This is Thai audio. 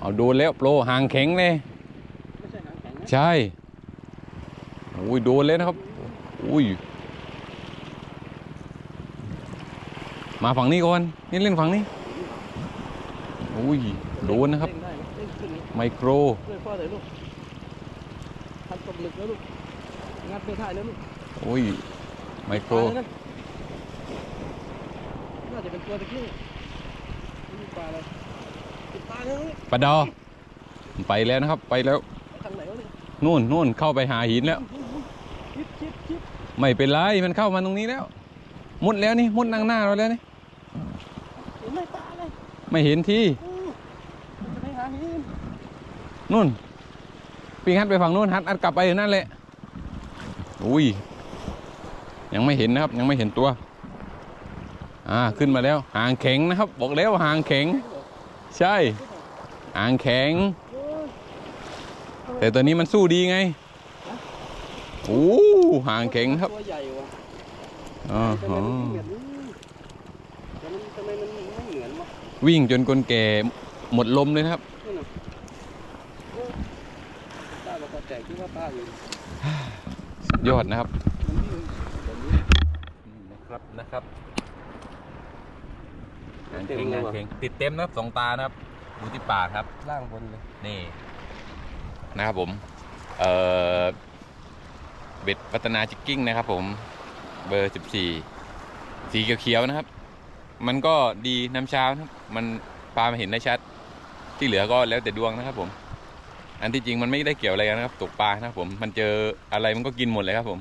เอาโดนแล้วโปรหางแข็งเลยไม่ใช่หางแข็งนะใช่อุ้ยโดนเลยนะครับอุ้ยมาฝั่งนี้ก่อนนี่เล่นฝั่งนี้อุ้ยโดนนะครับเด้งได้เด้งขึ้นนี่ไมโครช่วยพ่อหน่อยลูกทันตกหลึกแล้วลูกงัดไม่ได้แล้วลูกอุ้ยไมโครปลาแล้วนะน่าจะเป็นตัวตะกี้ไม่มีปลาอะไรติด ปลาแล้วนี่ปลาดอไปแล้วนะครับ ไปแล้วไปทางไหนวะเนี่ยนู่นนู่นเข้าไปหาหินแล้วชิดชิดชิดไม่เป็นไรมันเข้ามาตรงนี้แล้ว มุดแล้วนี่มุดนั่งหน้าเราแล้วนี่เห็นไหมปลาเลยไม่เห็นที่อู้มันจะไปหาหินนู่นปีฮัดไปฝั่งนู่นฮัดอัดกลับไปอยู่นั่นแหละอุ้ยยังไม่เห็นนะครับยังไม่เห็นตัว อ่าขึ้นมาแล้ว หางแข็งนะครับ บอกแล้วหางแข็ง ใช่หางแข็งโอ้ยแต่ตัวนี้มันสู้ดีไงโอ้หางแข็งครับตัวใหญ่ว่ะอ๋อทำไมมันเหมือนแต่มันทำไมมันไม่เหมือนวะวิ่งจนคนแก่หมดลมเลยนะครับนั่นน่ะโอ้ยป้าบอกว่าแจกที่ว่าป้าอยู่ยอดนะครับมันวิ่งแบบนี้นะครับ นะครับเต็มเลยว่ะติดเต็มนะครับสองตานะครับดูที่ปากครับล่างบนเลยนี่นะครับผมเอ่อเบ็ดพัฒนาจิกกิ้งนะครับ ผมเบอร์14สีเขียวๆนะครับ มันก็ดีน้ำเช้านะครับมันปลามาเห็นได้ชัด ที่เหลือก็แล้วแต่ดวงนะครับ ผม อันที่จริงมันไม่ได้เกี่ยวอะไรกันนะครับตกปลานะครับ ผมมันเจออะไรมันก็กินหมดเลยครับผม